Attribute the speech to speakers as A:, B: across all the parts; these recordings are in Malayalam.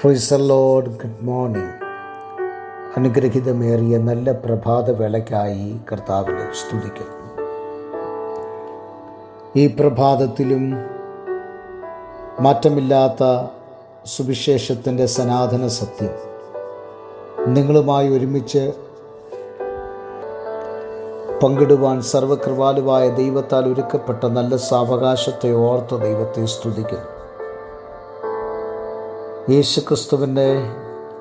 A: Praise the Lord good morning അനുഗ്രഹിതമേറിയ നല്ല പ്രഭാത വേളയ്ക്കായി കർത്താവിനെ സ്തുതിക്കുന്നു. ഈ പ്രഭാതത്തിലും മാറ്റമില്ലാത്ത സുവിശേഷത്തിന്റെ സനാതന സത്യം നിങ്ങളുമായി ഒരുമിച്ച് പങ്കിടുവാൻ സർവകൃപാലുവായ ദൈവത്താൽ ഒരുക്കപ്പെട്ട നല്ല സാവകാശത്തെ ഓർത്ത് ദൈവത്തെ സ്തുതിക്കുന്നു. യേശുക്രിസ്തുവിന്റെ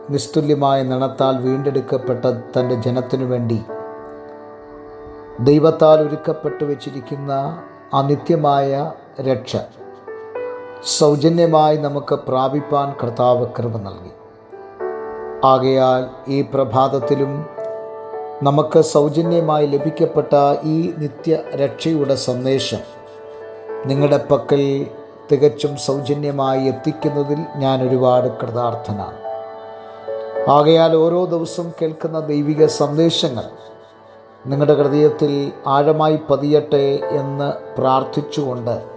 A: നിസ്തുല്യമായ നിണത്താൽ വീണ്ടെടുക്കപ്പെട്ട തന്റെ ജനത്തിനു വേണ്ടി ദൈവത്താൽ ഒരുക്കപ്പെട്ടു വച്ചിരിക്കുന്ന അനിത്യമായ നിത്യമായ രക്ഷ സൗജന്യമായി നമുക്ക് പ്രാപിപ്പാൻ കർത്താവ് കൃപ നൽകി. ആകയാൽ ഈ പ്രഭാതത്തിലും നമുക്ക് സൗജന്യമായി ലഭിക്കപ്പെട്ട ഈ നിത്യ രക്ഷയുടെ സന്ദേശം നിങ്ങളുടെ പക്കൽ തികച്ചും സൗജന്യമായി എത്തിക്കുന്നതിൽ ഞാൻ ഒരുപാട് കൃതാർത്ഥനാണ്. ആകയാൽ ഓരോ ദിവസവും കേൾക്കുന്ന ദൈവിക സന്ദേശങ്ങൾ നിങ്ങളുടെ ഹൃദയത്തിൽ ആഴമായി പതിയട്ടെ എന്ന് പ്രാർത്ഥിച്ചുകൊണ്ട്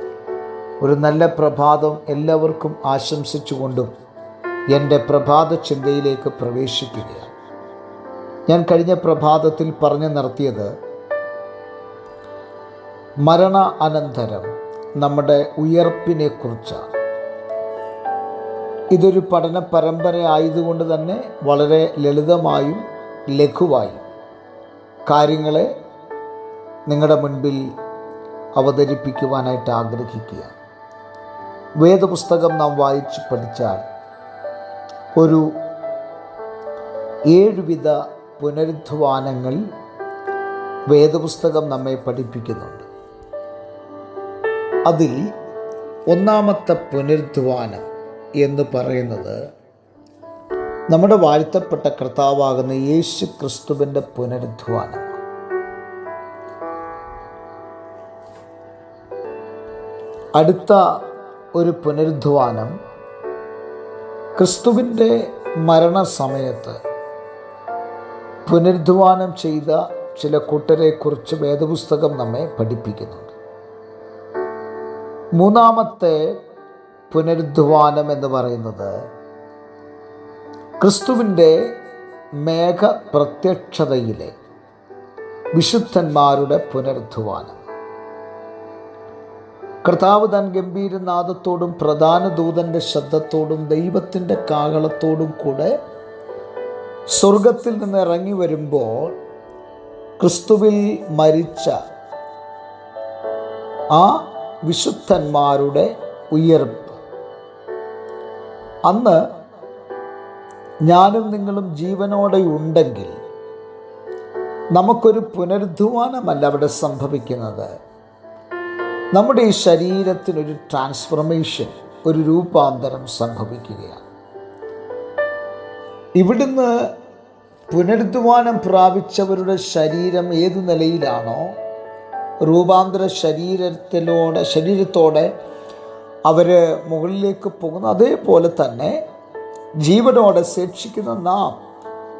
A: ഒരു നല്ല പ്രഭാതം എല്ലാവർക്കും ആശംസിച്ചുകൊണ്ടും എന്റെ പ്രഭാത ചിന്തയിലേക്ക് പ്രവേശിക്കുകയാണ്. ഞാൻ കഴിഞ്ഞ പ്രഭാതത്തിൽ പറഞ്ഞു നിർത്തിയത് മരണ അനന്തരം നമ്മുടെ ഉയർപ്പിനെ കുറിച്ചാണ് ഇതൊരു പഠന പരമ്പര ആയതുകൊണ്ട് തന്നെ വളരെ ലളിതമായും ലഘുവായും കാര്യങ്ങളെ നിങ്ങളുടെ മുൻപിൽ അവതരിപ്പിക്കുവാനായിട്ട് ആഗ്രഹിക്കുക. വേദപുസ്തകം നാം വായിച്ച് പഠിച്ചാൽ ഒരു ഏഴുവിധ പുനരുദ്ധാനങ്ങൾ വേദപുസ്തകം നമ്മെ പഠിപ്പിക്കുന്നുണ്ട്. അതിൽ ഒന്നാമത്തെ പുനരുദ്ധാനം എന്ന് പറയുന്നത് നമ്മുടെ വാഴ്ത്തപ്പെട്ട കർത്താവാകുന്ന യേശു ക്രിസ്തുവിന്റെ പുനരുദ്ധാനം. അടുത്ത ഒരു പുനരുദ്ധാനം ക്രിസ്തുവിന്റെ മരണസമയത്ത് പുനരുദ്ധാനം ചെയ്ത ചില കൂട്ടരെക്കുറിച്ച് വേദപുസ്തകം നമ്മെ പഠിപ്പിക്കുന്നുണ്ട്. മൂന്നാമത്തെ പുനരുദ്ധാനം എന്ന് പറയുന്നത് ക്രിസ്തുവിന്റെ മേഘ പ്രത്യക്ഷതയിലെ വിശുദ്ധന്മാരുടെ പുനരുദ്ധാനം. കർത്താവ് തൻ ഗംഭീരനാദത്തോടും പ്രധാന ദൂതന്റെ ശബ്ദത്തോടും ദൈവത്തിന്റെ കാഹളത്തോടും കൂടെ സ്വർഗത്തിൽ നിന്ന് ഇറങ്ങി വരുമ്പോൾ ക്രിസ്തുവിൽ മരിച്ച ആ വിശുദ്ധന്മാരുടെ ഉയർപ്പ്. അന്ന് ഞാനും നിങ്ങളും ജീവനോടെ ഉണ്ടെങ്കിൽ നമുക്കൊരു പുനരുദ്ധാനമല്ല അവിടെ സംഭവിക്കുന്നത്. നമ്മുടെ ഈ ശരീരത്തിനൊരു ട്രാൻസ്ഫോർമേഷൻ ഒരു രൂപാന്തരം സംഭവിക്കുകയാണ്. ഇവിടുന്ന് പുനരുദ്ധാനം പ്രാപിച്ചവരുടെ ശരീരം ഏതു നിലയിലാണോ രൂപാന്തര ശരീരത്തിലൂടെ ശരീരത്തോടെ അവർ മുകളിലേക്ക് പോകുന്ന അതേപോലെ തന്നെ ജീവനോടെ ശേഷിക്കുന്ന നാം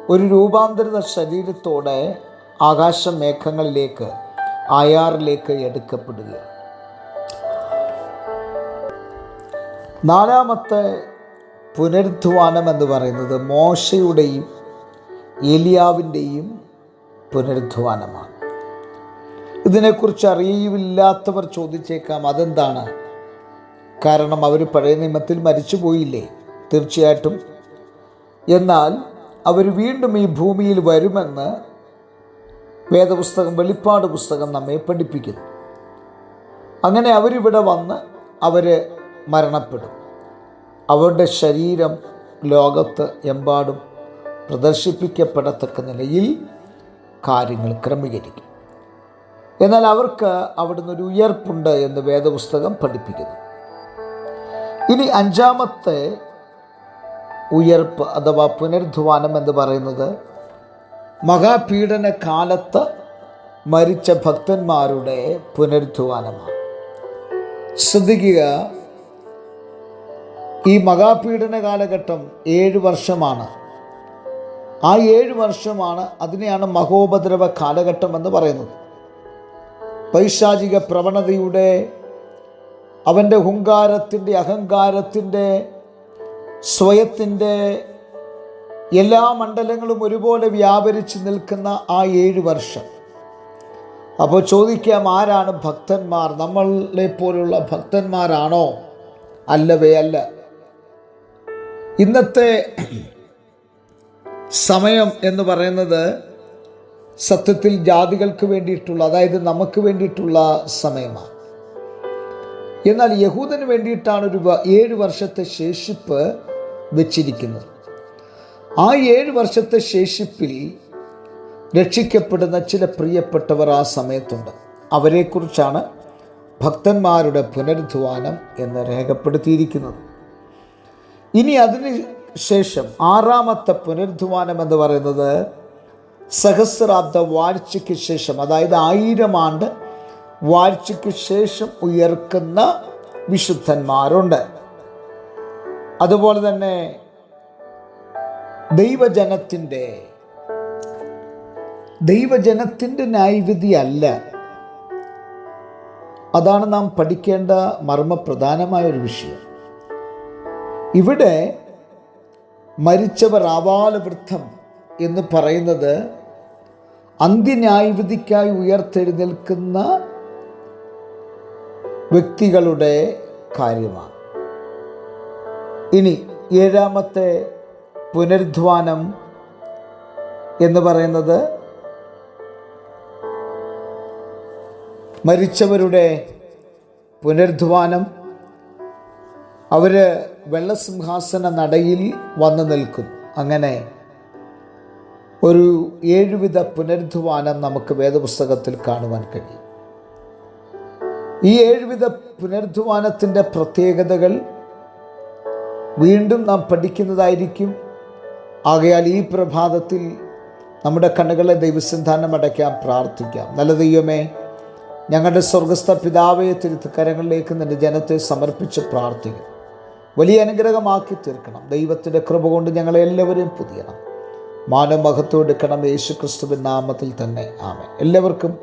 A: ഒരു രൂപാന്തരിത ശരീരത്തോടെ ആകാശ ആകാശമേഘങ്ങളിലേക്ക് അയാറിലേക്ക് എടുക്കപ്പെടുക. നാലാമത്തെ പുനരുദ്ധാനം എന്ന് പറയുന്നത് മോശയുടെയും ഏലിയാവിന്റെയും പുനരുദ്ധാനമാണ്. ഇതിനെക്കുറിച്ച് അറിയില്ലാത്തവർ ചോദിച്ചേക്കാം അതെന്താണ്? കാരണം അവർ പഴയ നിയമത്തിൽ മരിച്ചു പോയില്ലേ? തീർച്ചയായിട്ടും. എന്നാൽ അവർ വീണ്ടും ഈ ഭൂമിയിൽ വരുമെന്ന് വേദപുസ്തകം വെളിപ്പാട് പുസ്തകം നമ്മെ പഠിപ്പിക്കുന്നു. അങ്ങനെ അവരിവിടെ വന്ന് അവർ മരണപ്പെടും. അവരുടെ ശരീരം ലോകത്ത് എമ്പാടും പ്രദർശിപ്പിക്കപ്പെടത്തക്ക നിലയിൽ കാര്യങ്ങൾ ക്രമീകരിക്കും. എന്നാൽ അവർക്ക് അവിടുന്ന് ഒരു ഉയർപ്പുണ്ട് എന്ന് വേദപുസ്തകം പഠിപ്പിക്കുന്നു. ഇനി അഞ്ചാമത്തെ ഉയർപ്പ് അഥവാ പുനരുദ്ധാനം എന്ന് പറയുന്നത് മഹാപീഡന കാലത്ത് മരിച്ച ഭക്തന്മാരുടെ പുനരുദ്ധാനമാണ്. ശ്രദ്ധിക്കുക ഈ മഹാപീഡന കാലഘട്ടം ഏഴ് വർഷമാണ്. ആ ഏഴ് വർഷമാണ് അതിനെയാണ് മഹോപദ്രവ കാലഘട്ടം എന്ന് പറയുന്നത്. പൈശാചിക പ്രവണതയുടെ അവന്റെ ഹുങ്കാരത്തിന്റെ അഹങ്കാരത്തിന്റെ സ്വയത്തിന്റെ എല്ലാ മണ്ഡലങ്ങളും ഒരുപോലെ വ്യാപരിച്ച് നിൽക്കുന്ന ആ ഏഴ് വർഷം. അപ്പോൾ ചോദിക്കാം ആരാണ് ഭക്തന്മാർ? നമ്മളെ പോലുള്ള ഭക്തന്മാരാണോ? അല്ലവേ അല്ല. ഇന്നത്തെ സമയം എന്ന് പറയുന്നത് സത്യത്തിൽ ജാതികൾക്ക് വേണ്ടിയിട്ടുള്ള അതായത് നമുക്ക് വേണ്ടിയിട്ടുള്ള സമയമാണ്. എന്നാൽ യഹൂദന് വേണ്ടിയിട്ടാണ് ഒരു ഏഴ് വർഷത്തെ ശേഷിപ്പ് വെച്ചിരിക്കുന്നത്. ആ ഏഴ് വർഷത്തെ ശേഷിപ്പിൽ രക്ഷിക്കപ്പെടുന്ന ചില പ്രിയപ്പെട്ടവർ ആ സമയത്തുണ്ട്. അവരെക്കുറിച്ചാണ് ഭക്തന്മാരുടെ പുനരുദ്ധാനം എന്ന് രേഖപ്പെടുത്തിയിരിക്കുന്നത്. ഇനി അതിന് ശേഷം ആറാമത്തെ പുനരുദ്ധാനം എന്ന് പറയുന്നത് സഹസ്രാബ്ദ വാഴ്ചയ്ക്ക് ശേഷം അതായത് ആയിരം ആണ്ട് വാഴ്ചയ്ക്ക് ശേഷം ഉയർക്കുന്ന വിശുദ്ധന്മാരുണ്ട്. അതുപോലെ തന്നെ ദൈവജനത്തിന്റെ ദൈവജനത്തിന്റെ ന്യായവിധി അല്ല അതാണ് നാം പഠിക്കേണ്ട മർമ്മപ്രധാനമായ ഒരു വിഷയം. ഇവിടെ മരിച്ചവർ ആവാലവൃദ്ധം എന്ന് പറയുന്നത് അന്ത്യന്യായവിധിക്കായി ഉയർത്തെഴുന്നേൽക്കുന്ന വ്യക്തികളുടെ കാര്യമാണ്. ഇനി ഏഴാമത്തെ പുനരുദ്ധാനം എന്ന് പറയുന്നത് മരിച്ചവരുടെ പുനരുദ്ധാനം. അവർ വെള്ളസിംഹാസന നടയിൽ വന്നു നിൽക്കും അങ്ങനെ ഒരു ഏഴുവിധ പുനരുദ്ധാനം നമുക്ക് വേദപുസ്തകത്തിൽ കാണുവാൻ കഴിയും. ഈ ഏഴുവിധ പുനരുദ്ധാനത്തിന്റെ പ്രത്യേകതകൾ വീണ്ടും നാം പഠിക്കുന്നതായിരിക്കും. ആകയാൽ ഈ പ്രഭാതത്തിൽ നമ്മുടെ കണ്ണുകളെ ദൈവസന്ധാനം അടയ്ക്കാൻ പ്രാർത്ഥിക്കാം. നല്ല ദൈവമേ ഞങ്ങളുടെ സ്വർഗസ്ഥ പിതാവെ തിരുത്തക്കരങ്ങളിലേക്ക് നിന്റെ ജനത്തെ സമർപ്പിച്ച് പ്രാർത്ഥിക്കും വലിയ അനുഗ്രഹമാക്കി തീർക്കണം. ദൈവത്തിന്റെ കൃപ കൊണ്ട് ഞങ്ങളെല്ലാവരെയും പുതിയണം. മാനമഹത്വം എടുക്കണം യേശു ക്രിസ്തുവിൻ നാമത്തിൽ തന്നെ. ആമേ എല്ലാവർക്കും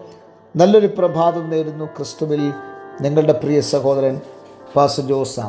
A: നല്ലൊരു പ്രഭാതം നേരുന്നു. ക്രിസ്തുവിൽ നിങ്ങളുടെ പ്രിയ സഹോദരൻ പാസ് ജോസ്